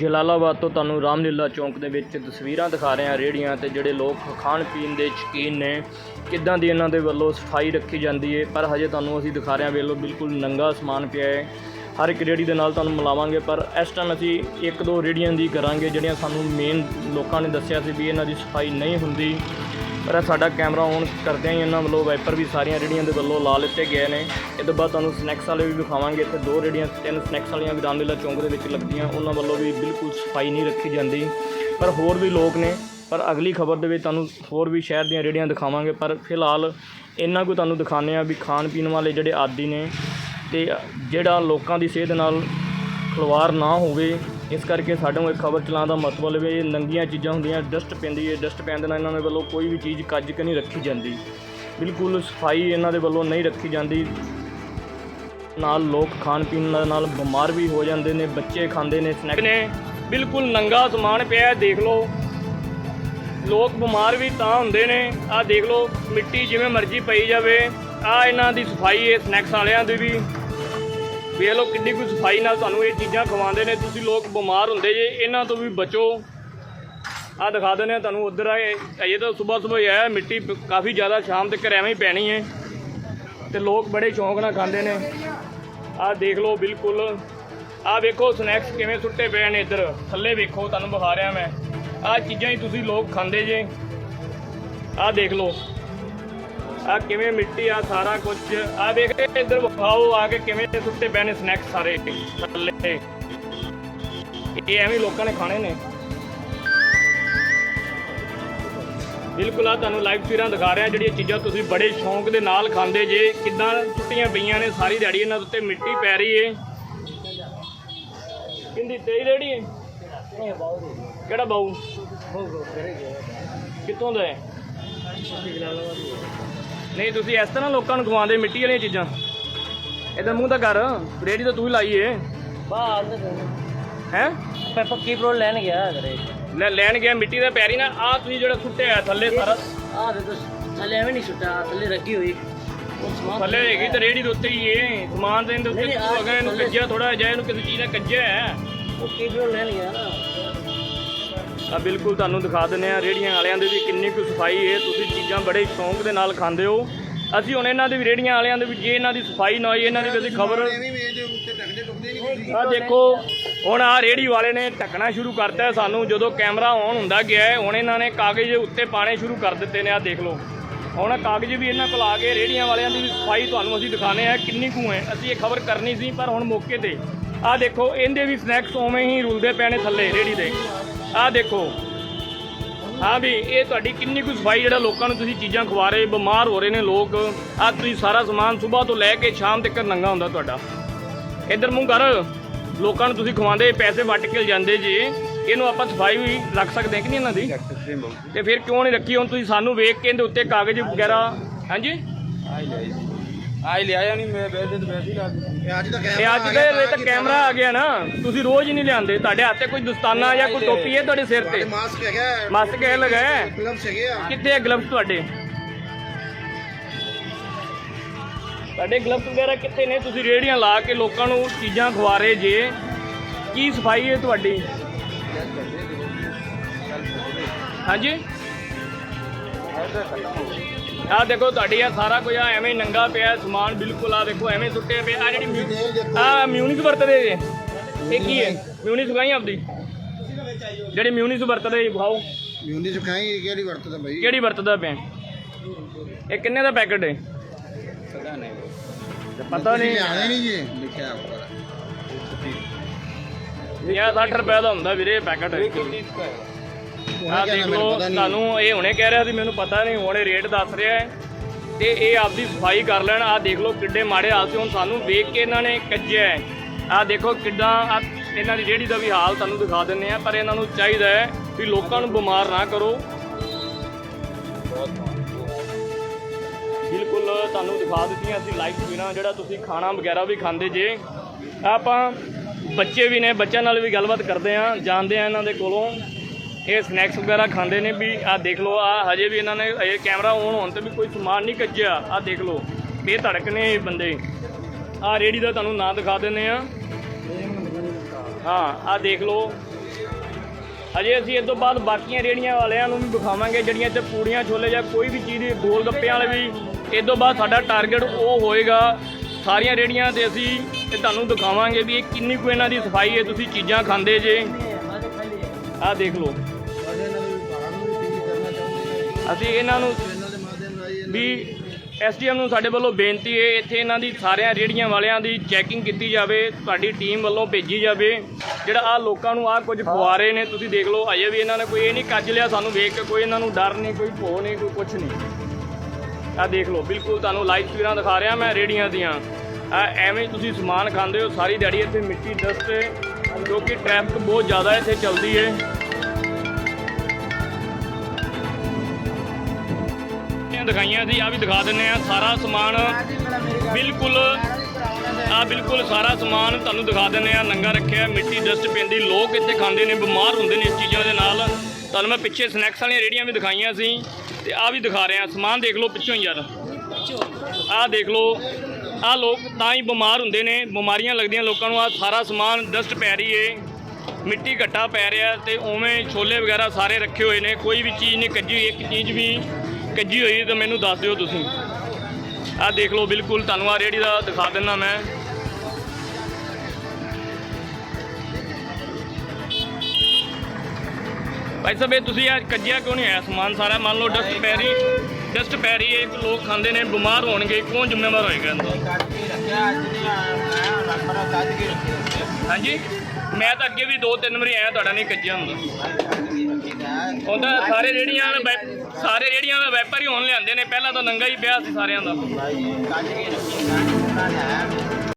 ਜਲਾਲਾਬਾਦ ਤੋਂ ਤੁਹਾਨੂੰ ਰਾਮਲੀਲਾ ਚੌਂਕ ਦੇ ਵਿੱਚ ਤਸਵੀਰਾਂ ਦਿਖਾ ਰਹੇ ਹਾਂ ਰੇੜੀਆਂ ਤੇ ਜਿਹੜੇ ਲੋਕ ਖਾਣ ਪੀਣ ਦੇ ਸ਼ੌਕੀਨ ਨੇ, ਕਿੱਦਾਂ ਦੀ ਇਹਨਾਂ ਦੇ ਵੱਲੋਂ ਸਫ਼ਾਈ ਰੱਖੀ ਜਾਂਦੀ ਹੈ ਪਰ ਹਜੇ ਤੁਹਾਨੂੰ ਅਸੀਂ ਦਿਖਾ ਰਹੇ ਹਾਂ ਵੇਲੋ ਬਿਲਕੁਲ ਨੰਗਾ ਸਮਾਨ ਪਿਆ ਹੈ ਹਰ ਇੱਕ ਰੇੜੀ ਦੇ ਨਾਲ ਤੁਹਾਨੂੰ ਮਿਲਾਵਾਂਗੇ, ਪਰ ਇਸ ਟਾਈਮ ਅਸੀਂ ਇੱਕ ਦੋ ਰੇੜੀਆਂ ਦੀ ਕਰਾਂਗੇ, ਜਿਹੜੀਆਂ ਸਾਨੂੰ ਮੇਨ ਲੋਕਾਂ ਨੇ ਦੱਸਿਆ ਸੀ ਵੀ ਇਹਨਾਂ ਦੀ ਸਫ਼ਾਈ ਨਹੀਂ ਹੁੰਦੀ। ਪਰ ਇਹ ਸਾਡਾ ਕੈਮਰਾ ਔਨ ਕਰਦਿਆਂ ਹੀ ਇਹਨਾਂ ਵੱਲੋਂ ਵਾਈਪਰ ਵੀ ਸਾਰੀਆਂ ਰੇੜੀਆਂ ਦੇ ਵੱਲੋਂ ਲਾ ਲਿੱਤੇ ਗਏ ਨੇ। ਇਹ ਤੋਂ ਬਾਅਦ ਤੁਹਾਨੂੰ ਸਨੈਕਸ ਵਾਲੇ ਵੀ ਵਿਖਾਵਾਂਗੇ। ਇੱਥੇ ਦੋ ਰੇੜੀਆਂ ਤਿੰਨ ਸਨੈਕਸ ਵਾਲੀਆਂ ਵੀ ਰਾਮਲੀਲਾ ਚੌਂਕ ਦੇ ਵਿੱਚ ਲੱਗਦੀਆਂ। ਉਹਨਾਂ ਵੱਲੋਂ ਵੀ ਬਿਲਕੁਲ ਸਫ਼ਾਈ ਨਹੀਂ ਰੱਖੀ ਜਾਂਦੀ। ਪਰ ਹੋਰ ਵੀ ਲੋਕ ਨੇ। ਪਰ ਅਗਲੀ ਖਬਰ ਦੇ ਵਿੱਚ ਤੁਹਾਨੂੰ ਹੋਰ ਵੀ ਸ਼ਹਿਰ ਦੀਆਂ ਰੇੜੀਆਂ ਦਿਖਾਵਾਂਗੇ। ਪਰ ਫਿਲਹਾਲ ਇੰਨਾ ਕੁ ਤੁਹਾਨੂੰ ਦਿਖਾਉਂਦੇ ਆ ਵੀ ਖਾਣ ਪੀਣ ਵਾਲੇ ਜਿਹੜੇ ਆਦੀ ਨੇ ਤੇ ਜਿਹੜਾ ਲੋਕਾਂ ਦੀ ਸਿਹਤ ਨਾਲ ਖਿਲਵਾੜ ਨਾ ਹੋਵੇ ਇਸ ਕਰਕੇ ਸਾਡੇ ਨੂੰ ਇਹ ਖਬਰ ਚਲਾਉਣ ਦਾ ਮਤਲਬ ਹੈ ਇਹ ਨੰਗੀਆਂ ਚੀਜ਼ਾਂ ਹੁੰਦੀਆਂ ਡਸਟ ਪੈਂਦੀ ਹੈ ਡਸਟ ਪੈਣ ਦੇ ਨਾਲ ਇਹਨਾਂ ਦੇ ਵੱਲੋਂ ਕੋਈ ਵੀ ਚੀਜ਼ ਕੱਜ ਕੇ ਨਹੀਂ ਰੱਖੀ ਜਾਂਦੀ। ਬਿਲਕੁਲ ਸਫ਼ਾਈ ਇਹਨਾਂ ਦੇ ਵੱਲੋਂ ਨਹੀਂ ਰੱਖੀ ਜਾਂਦੀ। ਨਾਲ ਲੋਕ ਖਾਣ ਪੀਣ ਨਾਲ ਬਿਮਾਰ ਵੀ ਹੋ ਜਾਂਦੇ ਨੇ, ਬੱਚੇ ਖਾਂਦੇ ਨੇ ਸਨੈਕ ਨੇ ਬਿਲਕੁਲ ਨੰਗਾ ਸਮਾਨ ਪਿਆ ਦੇਖ ਲਓ। ਲੋਕ ਬਿਮਾਰ ਵੀ ਤਾਂ ਹੁੰਦੇ ਨੇ। ਆਹ ਦੇਖ ਲਓ, ਮਿੱਟੀ ਜਿਵੇਂ ਮਰਜ਼ੀ ਪਈ ਜਾਵੇ। ਆ ਇਹਨਾਂ ਦੀ ਸਫ਼ਾਈ ਹੈ ਸਨੈਕਸ ਵਾਲਿਆਂ ਦੀ ਵੀ। ਵੇਖ ਲਓ ਕਿੰਨੀ ਕੁ ਸਫ਼ਾਈ ਨਾਲ ਤੁਹਾਨੂੰ ਇਹ ਚੀਜ਼ਾਂ ਖਵਾਉਂਦੇ ਨੇ। ਤੁਸੀਂ ਲੋਕ ਬਿਮਾਰ ਹੁੰਦੇ ਜੇ, ਇਹਨਾਂ ਤੋਂ ਵੀ ਬਚੋ। ਆ ਦਿਖਾ ਦਿੰਦੇ ਆ ਤੁਹਾਨੂੰ ਉਧਰ ਆਏ ਅਜੇ ਤਾਂ ਸਵੇਰ ਸਵੇਰ ਆਇਆ, ਮਿੱਟੀ ਕਾਫੀ ਜ਼ਿਆਦਾ ਸ਼ਾਮ ਤੱਕ ਐਵੇਂ ਹੀ ਪੈਣੀ ਹੈ। ਤੇ ਲੋਕ ਬੜੇ ਸ਼ੌਂਕ ਨਾਲ ਖਾਂਦੇ ਨੇ। ਆਹ ਦੇਖ ਲਓ ਬਿਲਕੁਲ। ਆਹ ਵੇਖੋ ਸਨੈਕਸ ਕਿਵੇਂ ਸੁੱਟੇ ਪਏ ਨੇ ਇੱਧਰ। ਥੱਲੇ ਵੇਖੋ, ਤੁਹਾਨੂੰ ਵਿਖਾ ਰਿਹਾ ਮੈਂ। ਆਹ ਚੀਜ਼ਾਂ ਹੀ ਤੁਸੀਂ ਲੋਕ ਖਾਂਦੇ ਜੇ। ਆਹ ਦੇਖ ਲਓ। ਆ ਕਿਵੇਂ ਮਿੱਟੀ ਆ, ਸਾਰਾ ਕੁਝ ਆ ਵੇਖ ਇੱਧਰ ਵਿਖਾਓ ਆ ਕੇ ਕਿਵੇਂ ਸੁੱਤੇ ਪਏ ਨੇ ਸਨੈਕਸ ਸਾਰੇ। ਥੱਲੇ। ਇਹ ਐਵੇਂ ਲੋਕਾਂ ਨੇ ਖਾਣੇ ਨੇ। ਬਿਲਕੁਲ ਆ ਤੁਹਾਨੂੰ ਲਾਈਵ ਤਸਵੀਰਾਂ ਦਿਖਾ ਰਿਹਾ, ਜਿਹੜੀਆਂ ਚੀਜ਼ਾਂ ਤੁਸੀਂ ਬੜੇ ਸ਼ੌਂਕ ਦੇ ਨਾਲ ਖਾਂਦੇ ਜੇ। ਕਿੱਦਾਂ ਟੁੱਟੀਆਂ ਪਈਆਂ ਨੇ, ਸਾਰੀ ਦਿਹਾੜੀ ਇਹਨਾਂ ਦੇ ਉੱਤੇ ਮਿੱਟੀ ਪੈ ਰਹੀ ਏ। ਕਿੰਦੀ, ਤੇਰੀ ਰੇੜੀ ਏ? ਕਿਹੜਾ ਬਾਊ? ਕਿੱਥੋਂ ਦਾ ਹੈ ਨਹੀਂ ਤੁਸੀਂ ਇਸ ਤਰ੍ਹਾਂ ਲੋਕਾਂ ਨੂੰ ਖਵਾਉਂਦੇ ਮਿੱਟੀ ਵਾਲੀਆਂ ਚੀਜ਼ਾਂ। ਇਹਦਾ ਮੂੰਹ ਤਾਂ ਕਰ ਰੇੜੀ ਤਾਂ ਤੂੰ ਹੀ ਲਾਈ ਏ। ਬਾਹਰ ਹੈ? ਮੈਂ ਪੱਕੀ ਪ੍ਰੋ ਲੈਣ ਗਿਆ ਕਰੇ ਲੈ ਲੈਣ ਗਿਆ ਮਿੱਟੀ ਦਾ ਪੈਰੀ ਨਾ ਆ ਤੁਸੀਂ ਜਿਹੜਾ ਸੁੱਟਿਆ ਥੱਲੇ ਸਾਰਾ। ਆਹ ਦੇਖੋ ਥੱਲੇ ਐਵੇਂ ਨਹੀਂ ਸੁੱਟਾ ਥੱਲੇ ਰੱਖੀ ਹੋਈ। ਉਹ ਸਮਾਨ ਥੱਲੇ ਹੈਗੀ ਤੇ ਰੇੜੀ ਦੇ ਉੱਤੇ ਹੀ ਏ। ਸਮਾਨ ਦੇ ਉੱਤੇ ਨਹੀਂ, ਅਗਰ ਇਹਨੂੰ ਥੱਲੇ- ਕੱਜਿਆ ਥੋੜਾ ਜਿਹਾ ਇਹਨੂੰ ਕਿਸੇ ਚੀਜ਼ ਨਾਲ ਕੱਜਿਆ ਹੈ। ਉਹ ਕੀ ਪ੍ਰੋ ਲੈਣ ਗਿਆ ਨਾ। ਆ ਬਿਲਕੁਲ ਤੁਹਾਨੂੰ ਦਿਖਾ ਦਿੰਦੇ ਆ ਰੇੜੀਆਂ ਵਾਲਿਆਂ ਦੇ ਵੀ ਕਿੰਨੀ ਕੁ ਸਫ਼ਾਈ ਹੈ ਤੁਸੀਂ ਚੀਜ਼ਾਂ ਬੜੇ ਸ਼ੌਂਕ ਦੇ ਨਾਲ ਖਾਂਦੇ ਹੋ। ਅਸੀਂ ਹੁਣ ਇਹਨਾਂ ਦੇ ਵੀ ਰੇੜੀਆਂ ਵਾਲਿਆਂ ਦੇ ਵੀ ਜੇ ਇਹਨਾਂ ਦੀ ਸਫ਼ਾਈ ਨਾ ਹੋਈ ਇਹਨਾਂ ਦੀ ਵੀ ਅਸੀਂ ਖਬਰ ਆ ਦੇਖੋ ਹੁਣ ਆ ਰੇੜੀ ਵਾਲੇ ਨੇ ਢੱਕਣਾ ਸ਼ੁਰੂ ਕਰਤਾ ਸਾਨੂੰ ਜਦੋਂ ਕੈਮਰਾ ਔਨ ਹੁੰਦਾ ਗਿਆ ਹੈ ਹੁਣ ਇਹਨਾਂ ਨੇ ਕਾਗਜ਼ ਉੱਤੇ ਪਾਣੇ ਸ਼ੁਰੂ ਕਰ ਦਿੱਤੇ ਨੇ ਆ ਦੇਖ ਲਓ। ਹੁਣ ਕਾਗਜ਼ ਵੀ ਇਹਨਾਂ ਕੋਲ ਆ ਗਏ ਰੇੜੀਆਂ ਵਾਲਿਆਂ ਦੀ ਵੀ ਸਫ਼ਾਈ ਤੁਹਾਨੂੰ ਅਸੀਂ ਦਿਖਾਣੇ ਆ ਕਿੰਨੀ ਕੁ ਹੈ। ਅਸੀਂ ਇਹ ਖਬਰ ਕਰਨੀ ਸੀ ਪਰ ਹੁਣ ਮੌਕੇ ਤੇ। ਆ ਦੇਖੋ ਇਹਦੇ ਵੀ ਸਨੈਕਸ ਉਵੇਂ ਹੀ ਰੁਲਦੇ ਪਏ ਨੇ ਥੱਲੇ ਰੇੜੀ ਦੇ। ਆ ਦੇਖੋ। ਹਾਂ ਵੀ ਇਹ ਤੁਹਾਡੀ ਕਿੰਨੀ ਕੁ ਸਫ਼ਾਈ ਜਿਹੜਾ ਲੋਕਾਂ ਨੂੰ ਤੁਸੀਂ ਚੀਜ਼ਾਂ ਖਵਾ ਰਹੇ ਬਿਮਾਰ ਹੋ ਰਹੇ ਨੇ ਲੋਕ ਆ ਤੁਸੀਂ ਸਾਰਾ ਸਮਾਨ ਸਵੇਰ ਤੋਂ ਲੈ ਕੇ ਸ਼ਾਮ ਤੱਕ ਨੰਗਾ ਹੁੰਦਾ ਤੁਹਾਡਾ। ਇੱਧਰ ਮੂੰਹ ਕਰ ਲੋਕਾਂ ਨੂੰ ਤੁਸੀਂ ਖਵਾਉਂਦੇ ਪੈਸੇ ਵੱਟ ਕੇ ਜਾਂਦੇ ਜੀ। ਇਹਨੂੰ ਆਪਾਂ ਸਫ਼ਾਈ ਵੀ ਰੱਖ ਸਕਦੇ ਹਾਂ ਕਿ ਨਹੀਂ ਇਹਨਾਂ ਦੀ? ਤੇ ਫਿਰ ਕਿਉਂ ਨਹੀਂ ਰੱਖੀ? ਹੁਣ ਤੁਸੀਂ ਸਾਨੂੰ ਵੇਖ ਕੇ ਇਹਦੇ ਉੱਤੇ ਕਾਗਜ਼ ਵਗੈਰਾ ਹਾਂਜੀ ਆਈ ਲਿਆਇਆ ਨਹੀਂ ਮੈਂ ਵੈਸੇ ਤਾਂ ਵੈਸੇ ਹੀ ਲਾ ਇਹ ਅੱਜ ਦਾ ਇਹ ਤਾਂ ਕੈਮਰਾ ਆ ਗਿਆ ਨਾ ਤੁਸੀਂ ਰੋਜ਼ ਹੀ ਨਹੀਂ ਲਿਆਂਦੇ ਤੁਹਾਡੇ ਹੱਥੇ ਕੋਈ ਦਸਤਾਨਾ ਜਾਂ ਕੋਈ ਟੋਪੀ ਹੈ ਤੁਹਾਡੇ ਸਿਰ ਤੇ? ਮਾਸਕ ਹੈਗਾ। ਮਾਸਕ ਇਹ ਲਗਾਇਆ ਗਲਵਸ ਹੈਗੇ ਆ। ਕਿੱਥੇ ਹੈ ਗਲਵਸ ਤੁਹਾਡੇ? ਤੁਹਾਡੇ ਗਲਵਸ ਵਗੈਰਾ ਕਿੱਥੇ ਨੇ? ਤੁਸੀਂ ਰੇੜੀਆਂ ਲਾ ਕੇ ਲੋਕਾਂ ਨੂੰ ਚੀਜ਼ਾਂ ਖਵਾ ਰਹੇ ਜੇ। ਕੀ ਸਫ਼ਾਈ ਹੈ ਤੁਹਾਡੀ? ਹਾਂਜੀ? ਆਹ ਦੇਖੋ ਤੁਹਾਡੀ ਆ ਸਾਰਾ ਕੁਝ ਆ ਐਵੇਂ ਹੀ ਨੰਗਾ ਪਿਆ ਸਮਾਨ ਬਿਲਕੁਲ ਆ ਦੇਖੋ ਐਵੇਂ ਸੁੱਟੇ ਪਏ ਆ ਜਿਹੜੀ ਆ ਮਿਊਨਿਸ ਵਰਤਦੇ ਜੇ ਇਹ ਕੀ ਹੈ? ਮਿਊਨਿਸ ਗਾਈ ਆਪਦੀ? ਜਿਹੜੀ ਮਿਊਨਿਸ ਵਰਤਦੇ ਖਾਓ ਮਿਊਨੀ ਚੁਕਾਈ ਕਿਹੜੀ ਵਰਤਦਾ ਭਾਈ ਕਿਹੜੀ ਵਰਤਦਾ ਪਿਆ? ਇਹ ਕਿੰਨੇ ਦਾ ਪੈਕਟ ਹੈ? ਪਤਾ ਨਹੀਂ। ਪਤਾ ਨਹੀਂ। ਲਿਆਣੇ ਨਹੀਂ ਜੀ। ਲਿਖਿਆ ਉੱਪਰ ਇਹ 60 ਰੁਪਏ ਦਾ ਹੁੰਦਾ ਵੀਰੇ ਪੈਕਟ ਉਹਨੇ ਆ ਦੇਖ ਲਓ ਤੁਹਾਨੂੰ ਇਹ ਹੁਣੇ ਕਹਿ ਰਿਹਾ ਸੀ ਮੈਨੂੰ ਪਤਾ ਨਹੀਂ ਹੁਣੇ ਰੇਟ ਦੱਸ ਰਿਹਾ ਹੈ। ਤੇ ਇਹ ਆਪਦੀ ਸਫ਼ਾਈ ਕਰ ਲੈਣ। ਆ ਦੇਖ ਲਓ ਕਿੱਡੇ ਮਾੜੇ ਹਾਲ ਸੀ। ਹੁਣ ਸਾਨੂੰ ਵੇਖ ਕੇ ਇਹਨਾਂ ਨੇ ਕੱਜਿਆ ਹੈ। ਆ ਦੇਖੋ ਕਿੱਦਾਂ ਆਹ ਇਹਨਾਂ ਦੀ ਰੇਹੜੀ ਦਾ ਵੀ ਹਾਲ ਤੁਹਾਨੂੰ ਦਿਖਾ ਦਿੰਨੇ ਆ ਪਰ ਇਹਨਾਂ ਨੂੰ ਚਾਹੀਦਾ ਹੈ ਵੀ ਲੋਕਾਂ ਨੂੰ ਬਿਮਾਰ ਨਾ ਕਰੋ। ਬਿਲਕੁਲ ਤੁਹਾਨੂੰ ਦਿਖਾ ਦਿੱਤੀਆਂ ਅਸੀਂ ਲਾਈਵ ਤਸਵੀਰਾਂ ਜਿਹੜਾ ਤੁਸੀਂ ਖਾਣਾ ਵਗੈਰਾ ਵੀ ਖਾਂਦੇ ਜੇ। ਆਪਾਂ ਬੱਚੇ ਵੀ ਨੇ ਬੱਚਿਆਂ ਨਾਲ ਵੀ ਗੱਲਬਾਤ ਕਰਦੇ ਆ ਜਾਣਦੇ ਆ ਇਹਨਾਂ ਦੇ ਕੋਲੋਂ। ਇਹ ਸਨੈਕਸ ਵਗੈਰਾ ਖਾਂਦੇ ਨੇ ਵੀ ਆਹ ਦੇਖ ਲਓ ਆ ਹਜੇ ਵੀ ਇਹਨਾਂ ਨੇ ਇਹ ਕੈਮਰਾ ਔਨ ਹੋਣ ਤੇ ਵੀ ਕੋਈ ਸਮਾਨ ਨਹੀਂ ਕੱਜਿਆ। ਆਹ ਦੇਖ ਲਓ, ਇਹ ਧੜਕ ਨੇ ਇਹ ਬੰਦੇ। ਆਹ ਰੇੜੀ ਦਾ ਤੁਹਾਨੂੰ ਨਾਂ ਦਿਖਾ ਦਿੰਦੇ ਆ ਹਾਂ, ਆਹ ਦੇਖ ਲਓ। ਅਜੇ ਅਸੀਂ ਇਸ ਤੋਂ ਬਾਅਦ ਬਾਕੀਆਂ ਰੇੜੀਆਂ ਵਾਲਿਆਂ ਨੂੰ ਵੀ ਵਿਖਾਵਾਂਗੇ, ਜਿਹੜੀਆਂ ਇੱਥੇ ਪੂੜੀਆਂ, ਛੋਲੇ ਜਾਂ ਕੋਈ ਵੀ ਚੀਜ਼, ਗੋਲ ਗੱਪਿਆਂ ਵਾਲੇ ਵੀ। ਇਸ ਤੋਂ ਬਾਅਦ ਸਾਡਾ ਟਾਰਗੇਟ ਉਹ ਹੋਏਗਾ। ਸਾਰੀਆਂ ਰੇੜੀਆਂ ਤੇ ਅਸੀਂ ਇਹ ਤੁਹਾਨੂੰ ਦਿਖਾਵਾਂਗੇ ਵੀ ਇਹ ਕਿੰਨੀ ਕੁ ਇਹਨਾਂ ਦੀ ਸਫ਼ਾਈ ਹੈ, ਤੁਸੀਂ ਚੀਜ਼ਾਂ ਖਾਂਦੇ ਜੇ। ਆਹ ਦੇਖ ਲਓ। ਅਸੀਂ ਇਹਨਾਂ ਨੂੰ ਵੀ ਐਸਡੀਐਮ ਨੂੰ ਸਾਡੇ ਵੱਲੋਂ ਬੇਨਤੀ ਹੈ, ਇੱਥੇ ਇਹਨਾਂ ਦੀ ਸਾਰਿਆਂ ਰੇੜੀਆਂ ਵਾਲਿਆਂ ਦੀ ਚੈਕਿੰਗ ਕੀਤੀ ਜਾਵੇ, ਤੁਹਾਡੀ ਟੀਮ ਵੱਲੋਂ ਭੇਜੀ ਜਾਵੇ। ਜਿਹੜਾ ਆ ਲੋਕਾਂ ਨੂੰ ਆ ਕੁਝ ਖਵਾ ਰਹੇ ਨੇ, ਤੁਸੀਂ ਦੇਖ ਲਓ ਅਜੇ ਵੀ ਇਹਨਾਂ ਨੇ ਕੋਈ ਇਹ ਨਹੀਂ ਕੱਜ ਲਿਆ, ਸਾਨੂੰ ਵੇਖ ਕੇ ਕੋਈ ਇਹਨਾਂ ਨੂੰ ਡਰ ਨਹੀਂ, ਕੋਈ ਭੋ ਨਹੀਂ, ਕੋਈ ਕੁਝ ਨਹੀਂ। ਆ ਦੇਖ ਲਓ, ਬਿਲਕੁਲ ਤੁਹਾਨੂੰ ਲਾਈਵ ਤਸਵੀਰਾਂ ਦਿਖਾ ਰਿਹਾ ਮੈਂ ਰੇੜੀਆਂ ਦੀਆਂ। ਆ ਐਵੇਂ ਤੁਸੀਂ ਸਮਾਨ ਖਾਂਦੇ ਹੋ, ਸਾਰੀ ਦਿਹਾੜੀ ਇੱਥੇ ਮਿੱਟੀ ਡਸਟ ਹੈ ਕਿਉਂਕਿ ਟ੍ਰੈਫਿਕ ਬਹੁਤ ਜ਼ਿਆਦਾ ਇੱਥੇ ਚੱਲਦੀ ਹੈ ਇਹ ਦਿਖਾਈਆਂ ਸੀ ਆ ਵੀ ਦਿਖਾ ਦਿੰਨੇ ਆ ਸਾਰਾ ਸਮਾਨ ਬਿਲਕੁਲ ਆ ਬਿਲਕੁਲ ਸਾਰਾ ਸਮਾਨ ਤੁਹਾਨੂੰ ਦਿਖਾ ਦਿੰਨੇ ਆ ਨੰਗਾ ਰੱਖਿਆ, ਮਿੱਟੀ ਡਸਟ ਪੈਂਦੀ, ਲੋਕ ਇੱਥੇ ਖਾਂਦੇ ਨੇ, ਬਿਮਾਰ ਹੁੰਦੇ ਨੇ ਇਸ ਚੀਜ਼ਾਂ ਦੇ ਨਾਲ। ਤੁਹਾਨੂੰ ਮੈਂ ਪਿੱਛੇ ਸਨੈਕਸ ਵਾਲੀਆਂ ਰੇੜੀਆਂ ਵੀ ਦਿਖਾਈਆਂ ਸੀ, ਤੇ ਆ ਵੀ ਦਿਖਾ ਰਿਹਾ। ਸਮਾਨ ਦੇਖ ਲਓ ਪਿੱਛੋਂ ਹੀ ਯਾਰ। ਆਹ ਦੇਖ ਲਓ, ਆਹ ਲੋਕ ਤਾਂ ਹੀ ਬਿਮਾਰ ਹੁੰਦੇ ਨੇ, ਬਿਮਾਰੀਆਂ ਲੱਗਦੀਆਂ ਲੋਕਾਂ ਨੂੰ। ਆ ਸਾਰਾ ਸਮਾਨ ਡਸਟ ਪੈ ਰਹੀ ਏ, ਮਿੱਟੀ ਘੱਟਾ ਪੈ ਰਿਹਾ ਤੇ ਉਵੇਂ ਛੋਲੇ ਵਗੈਰਾ ਸਾਰੇ ਰੱਖੇ ਹੋਏ ਨੇ। ਕੋਈ ਵੀ ਚੀਜ਼ ਨਹੀਂ ਕੱਜੀ ਹੋਈ, ਇੱਕ ਚੀਜ਼ ਵੀ ਕੱਜੀ ਹੋਈ ਤਾਂ ਮੈਨੂੰ ਦੱਸ ਦਿਓ ਤੁਸੀਂ। ਆਹ ਦੇਖ ਲਓ, ਬਿਲਕੁਲ ਤੁਹਾਨੂੰ ਆ ਰੇੜੀ ਦਾ ਦਿਖਾ ਦਿੰਦਾ ਮੈਂ। ਭਾਈ ਸਾਹਿਬ, ਇਹ ਤੁਸੀਂ ਅੱਜ ਕੱਜਿਆ ਕਿਉਂ ਨਹੀਂ ਆਇਆ? ਸਮਾਨ ਸਾਰਾ, ਮੰਨ ਲਓ ਡਸਟ ਪੈ ਰਹੀ ਡਸਟ ਪੈ ਰਹੀ ਹੈ ਲੋਕ ਖਾਂਦੇ ਨੇ, ਬਿਮਾਰ ਹੋਣਗੇ, ਕੌਣ ਜ਼ਿੰਮੇਵਾਰ ਹੋਏਗਾ ਹਾਂਜੀ? ਮੈਂ ਤਾਂ ਅੱਗੇ ਵੀ ਦੋ ਤਿੰਨ ਵਾਰੀ ਆਇਆ ਤੁਹਾਡਾ ਨਹੀਂ ਕੱਜਿਆ ਹੁੰਦਾ ਉਹਦਾ ਸਾਰੇ ਰੇੜੀਆਂ ਵਾਲੇ ਵੈ- ਸਾਰੇ ਰੇੜੀਆਂ ਵਾਲੇ ਵੈਪਾਰੀ ਹੋਣ ਲਿਆਂਦੇ ਨੇ, ਪਹਿਲਾਂ ਤਾਂ ਨੰਗਾ ਹੀ ਪਿਆ ਸੀ ਸਾਰਿਆਂ ਦਾ।